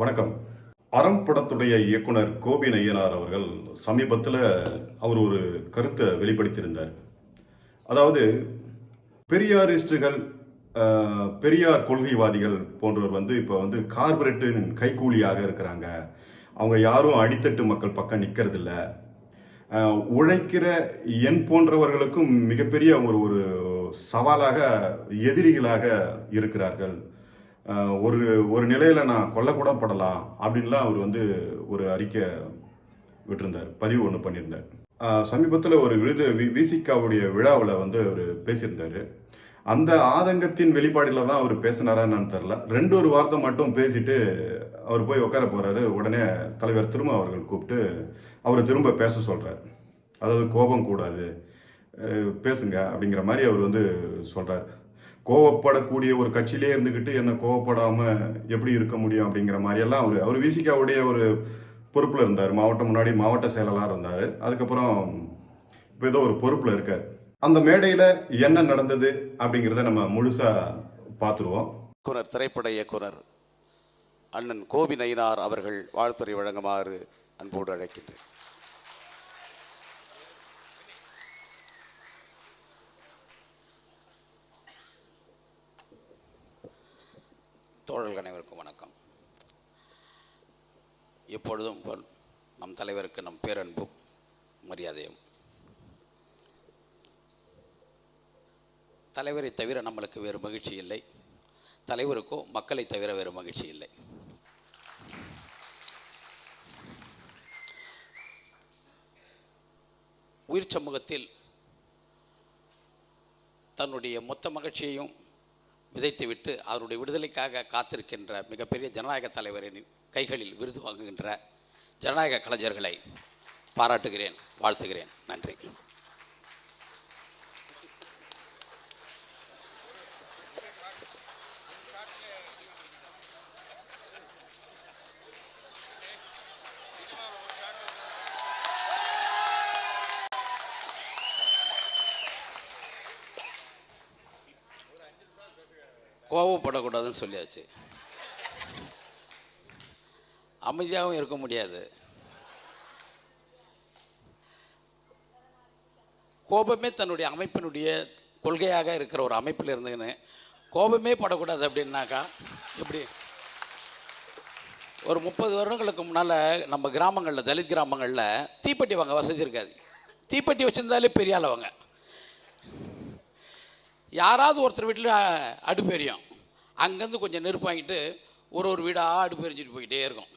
வணக்கம். அறம் படத்துடைய இயக்குனர் கோபி நய்யனார் அவர்கள் சமீபத்தில் அவர் ஒரு கருத்தை வெளிப்படுத்தியிருந்தார். அதாவது பெரியாரிஸ்டுகள் பெரியார் கொள்கைவாதிகள் போன்றவர் வந்து இப்போ வந்து கார்பரேட்டின் கைக்கூலியாக இருக்கிறாங்க. அவங்க யாரும் அடித்தட்டு மக்கள் பக்கம் நிற்கிறதில்ல உழைக்கிற என் போன்றவர்களுக்கும் மிகப்பெரிய ஒரு ஒரு சவாலாக எதிரிகளாக இருக்கிறார்கள். ஒரு ஒரு நிலையில் நான் கொல்லக்கூட படலாம் அப்படின்லாம் அவர் வந்து ஒரு அறிக்கை விட்டுருந்தார். பதிவு ஒன்று பண்ணியிருந்தார். சமீபத்தில் ஒரு விருது வி விசிகாவுடைய விழாவில் வந்து அவர் பேசியிருந்தார். அந்த ஆதங்கத்தின் வெளிப்பாடில் தான் அவர் பேசினாரான்னு தெரில ரெண்டு ஒரு வார்த்தை மட்டும் பேசிட்டு அவர் போய் உட்கார போகிறாரு உடனே தலைவர் திரும்ப அவர்கள் கூப்பிட்டு அவரை திரும்ப பேச சொல்கிறார் அதாவது கோபம் கூடாது பேசுங்க அப்படிங்கிற மாதிரி அவர் வந்து சொல்கிறார் கோவப்படக்கூடிய ஒரு கட்சியிலே இருந்துக்கிட்டு என்ன கோவப்படாமல் எப்படி இருக்க முடியும் அப்படிங்கிற மாதிரியெல்லாம் அவர் அவர் விசிகாவுடைய ஒரு பொறுப்பில் இருந்தார். மாவட்டம் முன்னாடி மாவட்ட செயலாளராக இருந்தார். அதுக்கப்புறம் இப்போ ஏதோ ஒரு பொறுப்பில் இருக்கார். அந்த மேடையில் என்ன நடந்தது அப்படிங்கிறத நம்ம முழுசாக பார்த்துருவோம் இயக்குனர் திரைப்பட இயக்குனர் அண்ணன் கோபி நயினார் அவர்கள் வாழ்த்துறை வழங்குமாறு அன்போடு அழைக்கின்றேன். தோழர்கள் அனைவருக்கும் வணக்கம். எப்பொழுதும் போல் நம் தலைவருக்கு நம் பேரன்பும் மரியாதையும். தலைவரை தவிர நம்மளுக்கு வேறு மகிழ்ச்சி இல்லை. தலைவருக்கோ மக்களை தவிர வேறு மகிழ்ச்சி இல்லை. உயிர் சமூகத்தில் தன்னுடைய மொத்த மகிழ்ச்சியையும் விதைத்துவிட்டு அவருடைய விடுதலைக்காக காத்திருக்கின்ற மிகப்பெரிய ஜனநாயக தலைவரின் கைகளில் விருது வாங்குகின்ற ஜனநாயக கலைஞர்களை பாராட்டுகிறேன் வாழ்த்துகிறேன். நன்றி. கோவப்படக்கூடாதுன்னு சொல்லியாச்சு. அமைதியாகவும் இருக்க முடியாது. கோபமே தன்னுடைய அமைப்பினுடைய கொள்கையாக இருக்கிற ஒரு அமைப்பில் இருந்துன்னு கோபமே படக்கூடாது அப்படின்னாக்கா எப்படி? ஒரு முப்பது வருடங்களுக்கு முன்னால் நம்ம கிராமங்களில் தலித் கிராமங்களில் தீப்பெட்டி வாங்க வசதி இருக்காது. தீப்பெட்டி வச்சுருந்தாலே பெரிய ஆளவங்க யாராவது ஒருத்தர் வீட்டில் அடுப்பு எரியும். அங்கேருந்து கொஞ்சம் நெருப்பு வாங்கிட்டு ஒரு ஒரு வீடாக அடுப்பு எரிஞ்சிட்டு போயிட்டே இருக்கும்.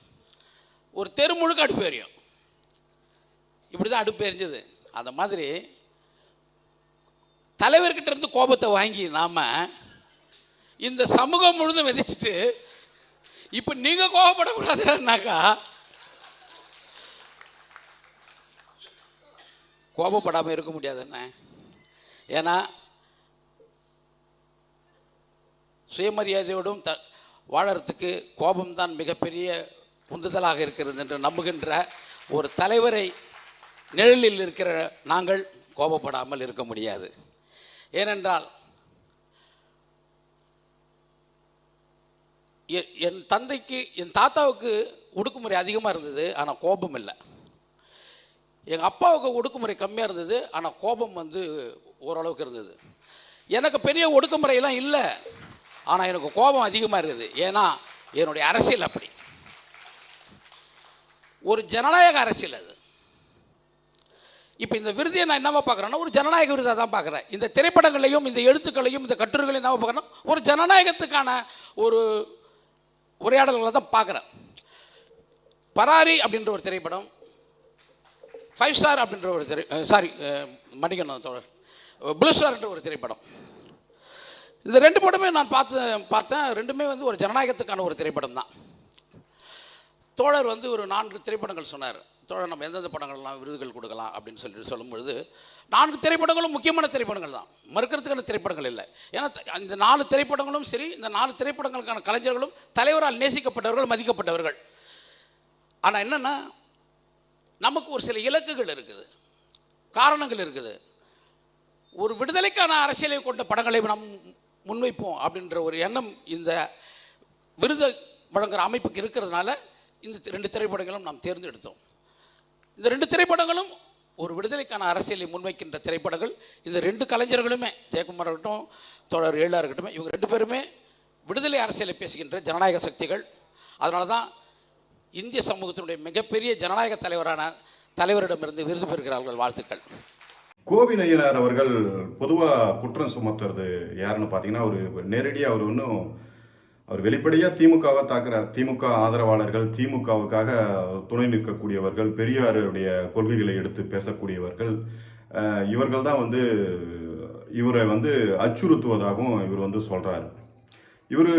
ஒரு தெரு முழுக்க அடுப்பு எரியும். இப்படி தான் அடுப்பு எரிஞ்சது. அந்த மாதிரி தலைவர்கிட்ட இருந்து கோபத்தை வாங்கி நாம் இந்த சமூகம் முழுதும் விதைச்சிட்டு இப்போ நீங்கள் கோபப்படக்கூடாதுன்னாக்கா கோபப்படாமல் இருக்க முடியாது என்ன? ஏன்னா சுயமரியாதையோடும் த வாழறதுக்கு கோபம்தான் மிகப்பெரிய உந்துதலாக இருக்கிறது என்று நம்புகின்ற ஒரு தலைவரை நிழலில் இருக்கிற நாங்கள் கோபப்படாமல் இருக்க முடியாது. ஏனென்றால் எ- என் தந்தைக்கு என் தாத்தாவுக்கு ஒடுக்குமுறை அதிகமாக இருந்தது ஆனால் கோபம் இல்லை. எங்கள் அப்பாவுக்கு ஒடுக்குமுறை கம்மியாக இருந்தது ஆனால் கோபம் வந்து ஓரளவுக்கு இருந்தது. எனக்கு பெரிய ஒடுக்குமுறையெல்லாம் இல்லை. ஆனால் எனக்கு கோபம் அதிகமாக இருக்குது. ஏன்னா என்னுடைய அரசியல் அப்படி. ஒரு ஜனநாயக அரசியல் அது. இப்போ இந்த விருதியை நான் என்னவா பார்க்குறேன்னா ஒரு ஜனநாயக விருதாக தான் பார்க்குறேன். இந்த திரைப்படங்களையும் இந்த எழுத்துக்களையும் இந்த கட்டுரைகளையும் என்னவா பார்க்குறேன்னா ஒரு ஜனநாயகத்துக்கான ஒரு உரையாடல்களை தான் பார்க்குறேன். பராரி அப்படின்ற ஒரு திரைப்படம் ஃபைவ் ஸ்டார் அப்படின்ற ஒரு திரை சாரி மணிகண்டன் தோழர். ப்ளூ ஸ்டார்ன்ற ஒரு திரைப்படம். இந்த ரெண்டு படமே நான் பார்த்து பார்த்தேன். ரெண்டுமே வந்து ஒரு ஜனநாயகத்துக்கான ஒரு திரைப்படம் தான். தோழர் வந்து ஒரு நான்கு திரைப்படங்கள் சொன்னார். தோழர் நம்ம எந்தெந்த படங்கள்லாம் விருதுகள் கொடுக்கலாம் அப்படின்னு சொல்லிட்டு சொல்லும்பொழுது நான்கு திரைப்படங்களும் முக்கியமான திரைப்படங்கள் தான். மறுக்கிறதுக்கான திரைப்படங்கள் இல்லை. ஏன்னா இந்த நாலு திரைப்படங்களும் சரி இந்த நாலு திரைப்படங்களுக்கான கலைஞர்களும் தலைவரால் நேசிக்கப்பட்டவர்கள் மதிக்கப்பட்டவர்கள். ஆனால் என்னென்னா நமக்கு ஒரு சில இலக்குகள் இருக்குது. காரணங்கள் இருக்குது. ஒரு விடுதலைக்கான அரசியலை கொண்ட படங்களை நம் முன்வைப்போம் அப்படின்ற ஒரு எண்ணம் இந்த விருதை வழங்குகிற அமைப்புக்கு இருக்கிறதுனால இந்த ரெண்டு திரைப்படங்களும் நாம் தேர்ந்தெடுத்தோம். இந்த ரெண்டு திரைப்படங்களும் ஒரு விடுதலைக்கான அரசியலை முன்வைக்கின்ற திரைப்படங்கள். இந்த ரெண்டு கலைஞர்களுமே ஜெயக்குமார் இருக்கட்டும் தொடர் ஏழா இருக்கட்டும் இவங்க ரெண்டு பேருமே விடுதலை அரசியலை பேசுகின்ற ஜனநாயக சக்திகள். அதனால தான் இந்திய சமூகத்தினுடைய மிகப்பெரிய ஜனநாயக தலைவரான தலைவரிடமிருந்து விருது பெறுகிறார்கள் வாழ்த்துக்கள். கோபி அவர்கள் பொதுவாக குற்றம் சுமத்துறது யாருன்னு பார்த்தீங்கன்னா அவர் நேரடியாக அவர் ஒன்றும் அவர் வெளிப்படையாக திமுகவை தாக்குறார். திமுக ஆதரவாளர்கள் திமுகவுக்காக துணை நிற்கக்கூடியவர்கள் பெரியாருடைய கொள்கைகளை எடுத்து பேசக்கூடியவர்கள் இவர்கள் தான் வந்து இவரை வந்து அச்சுறுத்துவதாகவும் இவர் வந்து சொல்கிறார் இவர்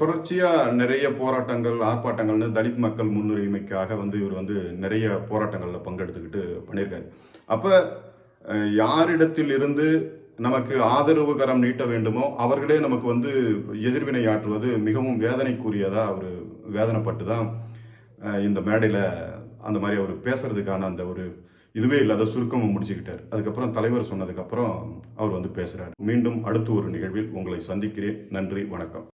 தொடர்ச்சியாக நிறைய போராட்டங்கள் ஆர்ப்பாட்டங்கள்னு தலித் மக்கள் முன்னுரிமைக்காக வந்து இவர் வந்து நிறைய போராட்டங்களில் பங்கெடுத்துக்கிட்டு பண்ணியிருக்காரு. அப்போ யாரிடத்தில் இருந்து நமக்கு ஆதரவு கரம் நீட்ட வேண்டுமோ அவர்களே நமக்கு வந்து எதிர்வினை ஆற்றுவது மிகவும் வேதனைக்குரியதாக அவர் வேதனைப்பட்டு தான் இந்த மேடையில் அந்த மாதிரி அவர் பேசுறதுக்கான அந்த ஒரு இதுவே இல்லாத சுருக்கமும் முடிச்சுக்கிட்டார். அதுக்கப்புறம் தலைவர் சொன்னதுக்கப்புறம் அவர் வந்து பேசுகிறார் மீண்டும் அடுத்த ஒரு நிகழ்வில் உங்களை சந்திக்கிறேன். நன்றி வணக்கம்.